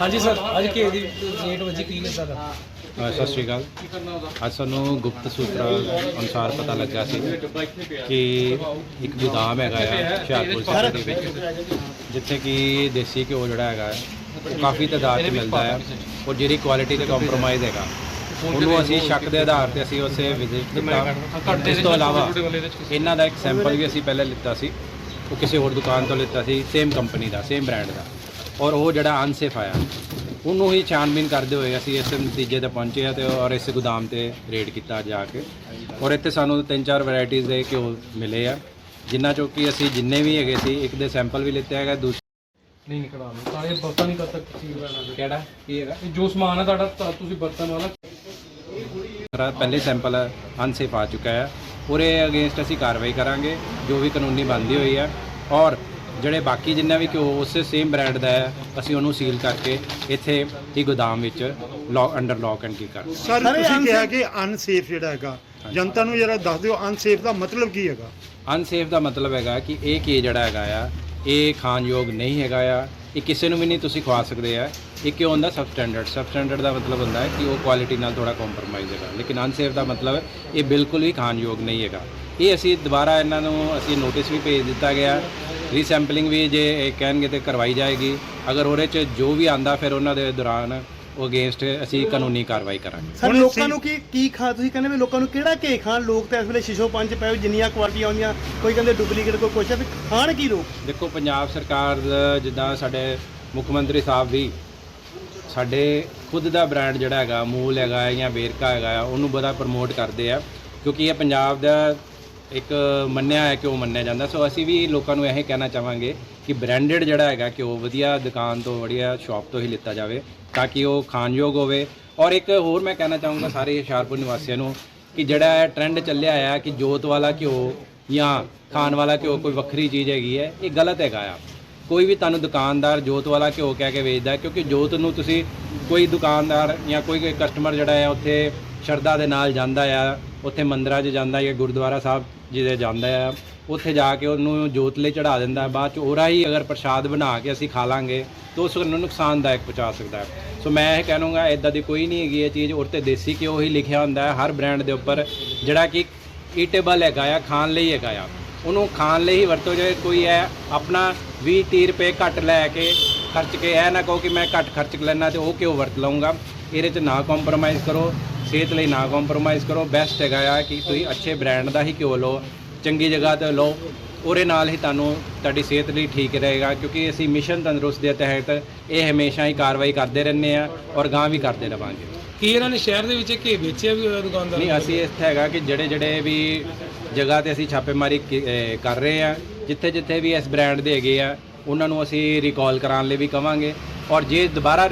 ਹਾਂਜੀ ਸਰ ਅੱਜ ਕੇ ਦੀ ਰੇਟ ਵਜੀ ਕੀ ਹੈ ਸਰ ਅ, ਸਤਿ ਸ਼੍ਰੀ ਅਕਾਲ। ਅੱਜ ਸਾਨੂੰ ਗੁਪਤ ਸੂਤਰਾਂ ਅਨੁਸਾਰ ਪਤਾ ਲੱਗਾ ਸੀ ਕਿ ਇੱਕ ਗੋਦਾਮ ਹੈਗਾ ਆ ਹੁਸ਼ਿਆਰਪੁਰ ਸ਼ਹਿਰ ਦੇ ਵਿੱਚ ਜਿੱਥੇ ਕਿ ਦੇਸੀ ਘਿਓ ਜਿਹੜਾ ਹੈਗਾ ਹੈ, ਉਹ ਕਾਫੀ ਤਾਦਾਦ 'ਚ ਮਿਲਦਾ ਹੈ ਔਰ ਜਿਹੜੀ ਕੁਆਲਿਟੀ ਤੇ ਕੰਪਰੋਮਾਈਜ਼ ਹੈਗਾ ਉਹਨੂੰ ਅਸੀਂ ਸ਼ੱਕ ਦੇ ਆਧਾਰ ਤੇ ਅਸੀਂ ਉਸੇ ਵਿਜ਼ਿਟ ਕੀਤਾ। ਇਸ ਤੋਂ ਇਲਾਵਾ ਇਹਨਾਂ ਦਾ ਇੱਕ ਸੈਂਪਲ ਵੀ ਅਸੀਂ ਪਹਿਲੇ ਲਿੱਤਾ ਸੀ। ਉਹ ਕਿਸੇ ਹੋਰ ਦੁਕਾਨ ਤੋਂ ਲਿੱਤਾ ਸੀ ਸੇਮ ਕੰਪਨੀ ਦਾ ਸੇਮ ਬ੍ਰਾਂਡ ਦਾ। ਔਰ ਉਹ ਜਿਹੜਾ ਅਨਸੇਫ ਆਇਆ ਉਹਨੂੰ ਹੀ ਛਾਣਬੀਨ ਕਰਦੇ ਹੋਏ ਅਸੀਂ ਇਸ ਨਤੀਜੇ ਤੇ ਪਹੁੰਚੇ ਆ ਤੇ ਔਰ ਇਸ ਗੋਦਾਮ ਤੇ ਰੇਡ ਕੀਤਾ ਜਾ ਕੇ। ਔਰ ਇੱਥੇ ਸਾਨੂੰ ਤਿੰਨ ਚਾਰ ਵੈਰਾਈਟੀਆਂ ਦੇ ਘਿਓ ਮਿਲੇ ਆ ਜਿਨ੍ਹਾਂ ਚੋਂ ਕਿ ਅਸੀਂ ਜਿੰਨੇ ਵੀ ਹੈਗੇ ਸੀ ਇੱਕ ਦੇ ਸੈਂਪਲ ਵੀ ਲਿੱਤੇ ਹੈਗਾ ਦੂਸਰਾ ਨਹੀਂ ਨਿਕੜਾ ਲਓ ਤਾਂ ਇਹ ਬਰਤਨ ਨਹੀਂ ਕਰ ਤੱਕ ਚੀਜ਼ ਲੈਣਾ ਕਿਹੜਾ? ਕੀ ਹੈਗਾ? ਇਹ ਜੋ ਸਮਾਨ ਹੈ ਤੁਹਾਡਾ ਤਾਂ ਤੁਸੀਂ ਬਰਤਨ ਵਾਲਾ ਸਾਰਾ ਪਹਿਲੇ ਸੈਂਪਲ ਅਨਸੇਫ ਆ ਚੁੱਕਾ ਹੈ ਉਹਦੇ ਅਗੇਂਸਟ ਅਸੀਂ ਕਾਰਵਾਈ ਕਰਾਂਗੇ ਜੋ ਵੀ ਕਾਨੂੰਨੀ ਬੰਦੀ ਹੋਈ ਹੈ ਔਰ ਜਿਹੜੇ ਬਾਕੀ ਜਿੰਨਾ ਵੀ ਘਿਓ ਉਸੇ ਸੇਮ ਬ੍ਰਾਂਡ ਦਾ ਹੈ ਅਸੀਂ ਉਹਨੂੰ ਸੀਲ ਕਰਕੇ ਇੱਥੇ ਹੀ ਗੋਦਾਮ ਵਿੱਚ ਲੌਕ ਅੰਡਰ ਲੌਕ ਐਂਡ ਕੀ ਕਰ ਸਰ ਤੁਸੀਂ ਕਿਹਾ ਕਿ ਅਨਸੇਫ ਜਿਹੜਾ ਹੈਗਾ ਜਨਤਾ ਨੂੰ ਜਰਾ ਦੱਸ ਦਿਓ ਅਨਸੇਫ ਦਾ ਮਤਲਬ ਕੀ ਹੈਗਾ? ਅਨਸੇਫ ਦਾ ਮਤਲਬ ਹੈਗਾ ਕਿ ਇਹ ਕੀ ਜਿਹੜਾ ਹੈਗਾ ਆ ਇਹ ਖਾਣਯੋਗ ਨਹੀਂ ਹੈਗਾ ਆ ਇਹ ਕਿਸੇ ਨੂੰ ਵੀ ਨਹੀਂ ਤੁਸੀਂ ਖਵਾ ਸਕਦੇ ਆ ਇਹ ਕਿਉਂ ਹੁੰਦਾ? ਸਬ ਸਟੈਂਡਰਡ ਸਬ ਸਟੈਂਡਰਡ ਦਾ ਮਤਲਬ ਹੁੰਦਾ ਹੈ ਕਿ ਉਹ ਕੁਆਲਿਟੀ ਨਾਲ ਥੋੜਾ ਕੰਪਰੋਮਾਈਜ਼ ਹੈਗਾ। ਲੇਕਿਨ ਅਨਸੇਫ ਦਾ ਮਤਲਬ ਹੈ ਇਹ ਬਿਲਕੁਲ ਵੀ ਖਾਣਯੋਗ ਨਹੀਂ ਹੈਗਾ। ਇਹ ਅਸੀਂ ਦੁਬਾਰਾ ਇਹਨਾਂ ਨੂੰ ਅਸੀਂ ਨੋਟਿਸ ਵੀ ਭੇਜ ਦਿੱਤਾ ਗਿਆ। ਰੀਸੈਂਪਲਿੰਗ ਵੀ ਜੇ ਇਹ ਕਹਿਣਗੇ ਤੇ ਕਰਵਾਈ ਜਾਏਗੀ। ਅਗਰ ਉਹਦੇ ਚ ਜੋ ਵੀ ਆਂਦਾ ਫਿਰ ਉਹਨਾਂ ਦੇ ਦੌਰਾਨ ਉਹ ਅਗੇਂਸਟ ਅਸੀਂ ਕਾਨੂੰਨੀ ਕਾਰਵਾਈ ਕਰਾਂਗੇ। ਸਰ ਹੁਣ ਲੋਕਾਂ ਨੂੰ ਕੀ ਕੀ ਖਾ ਤੁਸੀਂ ਕਹਿੰਦੇ ਵੀ ਲੋਕਾਂ ਨੂੰ ਕਿਹੜਾ ਘੇ ਖਾਣ? ਲੋਕ ਤਾਂ ਇਸ ਵੇਲੇ ਸ਼ੀਸ਼ੋ ਪੰਜ ਪਏ ਜਿੰਨੀਆਂ ਕੁਆਲਿਟੀਆਂ ਆਉਂਦੀਆਂ ਕੋਈ ਕਹਿੰਦੇ ਡੁਪਲੀਕੇਟ ਕੋਈ ਕੁਛ ਹੈ ਵੀ ਖਾਣ ਕੀ ਲੋਕ? ਦੇਖੋ ਪੰਜਾਬ ਸਰਕਾਰ ਜਿੱਦਾਂ ਸਾਡੇ ਮੁੱਖ ਮੰਤਰੀ ਸਾਹਿਬ ਵੀ ਸਾਡੇ ਖੁਦ ਦਾ ਬ੍ਰਾਂਡ ਜਿਹੜਾ ਹੈਗਾ ਅਮੂਲ ਹੈਗਾ ਜਾਂ ਵੇਰਕਾ ਹੈਗਾ ਉਹਨੂੰ ਬੜਾ ਪ੍ਰਮੋਟ ਕਰਦੇ ਆ। ਕਿਉਂਕਿ ਇਹ ਪੰਜਾਬ ਦਾ ਇੱਕ ਮੰਨਿਆ ਹੈ ਕਿ ਉਹ ਮੰਨਿਆ ਜਾਂਦਾ। ਸੋ ਅਸੀਂ ਵੀ ਲੋਕਾਂ ਨੂੰ ਇਹ ਕਹਿਣਾ ਚਾਹਾਂਗੇ ਕਿ ਬ੍ਰਾਂਡਡ ਜਿਹੜਾ ਹੈਗਾ ਕਿ ਉਹ ਵਧੀਆ ਦੁਕਾਨ ਤੋਂ, ਵਧੀਆ ਸ਼ਾਪ ਤੋਂ ਹੀ ਲਿੱਤਾ ਜਾਵੇ ਤਾਂ ਕਿ ਉਹ ਖਾਣਯੋਗ ਹੋਵੇ। ਔਰ ਇੱਕ ਹੋਰ ਮੈਂ ਕਹਿਣਾ ਚਾਹੂੰਗਾ ਸਾਰੇ ਹੁਸ਼ਿਆਰਪੁਰ ਨਿਵਾਸੀਆਂ ਨੂੰ ਕਿ ਜਿਹੜਾ ਟ੍ਰੈਂਡ ਚੱਲਿਆ ਆ ਕਿ ਜੋਤ ਵਾਲਾ ਘਿਓ ਜਾਂ ਖਾਣ ਵਾਲਾ ਘਿਓ ਕੋਈ ਵੱਖਰੀ ਚੀਜ਼ ਹੈਗੀ ਹੈ, ਇਹ ਗਲਤ ਹੈਗਾ ਆ। ਕੋਈ ਵੀ ਤੁਹਾਨੂੰ ਦੁਕਾਨਦਾਰ ਜੋਤ ਵਾਲਾ ਘਿਓ ਕਹਿ ਕੇ ਵੇਚਦਾ ਕਿਉਂਕਿ ਜੋਤ ਨੂੰ ਤੁਸੀਂ ਕੋਈ ਦੁਕਾਨਦਾਰ ਜਾਂ ਕੋਈ ਕੋਈ ਕਸਟਮਰ ਜਿਹੜਾ ਹੈ, ਉੱਥੇ ਸ਼ਰਧਾ ਦੇ ਨਾਲ ਜਾਂਦਾ ਆ, ਉੱਥੇ ਮੰਦਰਾਂ 'ਚ ਜਾਂਦਾ ਜਾਂ ਗੁਰਦੁਆਰਾ ਸਾਹਿਬ ਜਿਹਦੇ ਜਾਂਦਾ ਆ, ਉੱਥੇ ਜਾ ਕੇ ਉਹਨੂੰ ਜੋਤ ਲਈ ਚੜਾ ਦਿੰਦਾ, ਬਾਅਦ 'ਚ ਉਹਰਾ ਹੀ ਅਗਰ ਪ੍ਰਸ਼ਾਦ ਬਣਾ ਕੇ ਅਸੀਂ ਖਾ ਲਾਂਗੇ, ਤਾਂ ਉਸ ਨੂੰ ਨੁਕਸਾਨਦਾਇਕ ਪਹੁੰਚਾ ਸਕਦਾ ਹੈ। ਸੋ ਮੈਂ ਇਹ ਕਹਿਣੂੰਗਾ ਇਦਾਂ ਦੀ ਕੋਈ ਨਹੀਂ ਹੈਗੀ ਇਹ ਚੀਜ਼, ਔਰ ਤੇ ਦੇਸੀ ਘਿਓ ਹੀ ਲਿਖਿਆ ਹੁੰਦਾ ਹੈ, ਹਰ ਬ੍ਰਾਂਡ ਦੇ ਉੱਪਰ, ਜਿਹੜਾ ਕਿ ਈਟੇਬਲ ਹੈਗਾ ਆ, ਖਾਣ ਲਈ ਹੈਗਾ ਆ। ਉਹਨੂੰ ਖਾਣ ਲਈ ਹੀ ਵਰਤੋ, ਜੇ ਕੋਈ ਹੈ ਆਪਣਾ 20 30 ਰੁਪਏ ਘੱਟ ਲੈ ਕੇ ਖਰਚ ਕੇ, ਇਹ ਨਾ ਕਹੋ ਕਿ ਮੈਂ ਘੱਟ ਖਰਚ ਲੈਣਾ ਤੇ ਉਹ ਕਿਉਂ ਵਰਤ ਲਵਾਂਗਾ ਇਹਦੇ 'ਚ ਨਾ ਕੰਪਰੋਮਾਈਜ਼ ਕਰੋ। ਸਿਹਤ ਲਈ ਨਾ ਕੰਪਰੋਮਾਈਜ਼ ਕਰੋ। ਬੈਸਟ ਹੈਗਾ ਆ ਕਿ ਤੁਸੀਂ ਅੱਛੇ ਬ੍ਰਾਂਡ ਦਾ ਹੀ ਘਿਓ ਲਓ ਚੰਗੀ ਜਗ੍ਹਾ ਤੇ ਲਓ। ਉਹਦੇ ਨਾਲ ਹੀ ਤੁਹਾਨੂੰ ਤੁਹਾਡੀ ਸਿਹਤ ਲਈ ਠੀਕ ਰਹੇਗਾ ਕਿਉਂਕਿ ਅਸੀਂ ਮਿਸ਼ਨ ਤੰਦਰੁਸਤ ਦੇ ਤਹਿਤ ਇਹ ਹਮੇਸ਼ਾ ਹੀ ਕਾਰਵਾਈ ਕਰਦੇ ਰਹਿੰਦੇ ਆ ਔਰ ਗਾਂ ਵੀ ਕਰਦੇ ਰਵਾਂਗੇ। ਕੀ ਇਹਨਾਂ ਨੇ ਸ਼ਹਿਰ ਦੇ ਵਿੱਚ ਘੇ ਵੇਚਿਆ ਵੀ ਦੁਕਾਨਦਾਰ ਨਹੀਂ ਅਸੀਂ ਇੱਥੇ ਹੈਗਾ ਕਿ ਜਿਹੜੇ ਜਿਹੜੇ ਵੀ ਜਗ੍ਹਾ ਤੇ ਅਸੀਂ ਛਾਪੇਮਾਰੀ ਕਰ ਰਹੇ ਆ ਜਿੱਥੇ ਜਿੱਥੇ ਵੀ ਇਸ ਬ੍ਰਾਂਡ ਦੇ ਹੈਗੇ ਆ ਉਹਨਾਂ ਨੂੰ ਅਸੀਂ ਰਿਕਾਲ ਕਰਾਉਣ ਲਈ ਵੀ ਕਵਾਂਗੇ। ਔਰ ਜੇ ਦੁਬਾਰਾ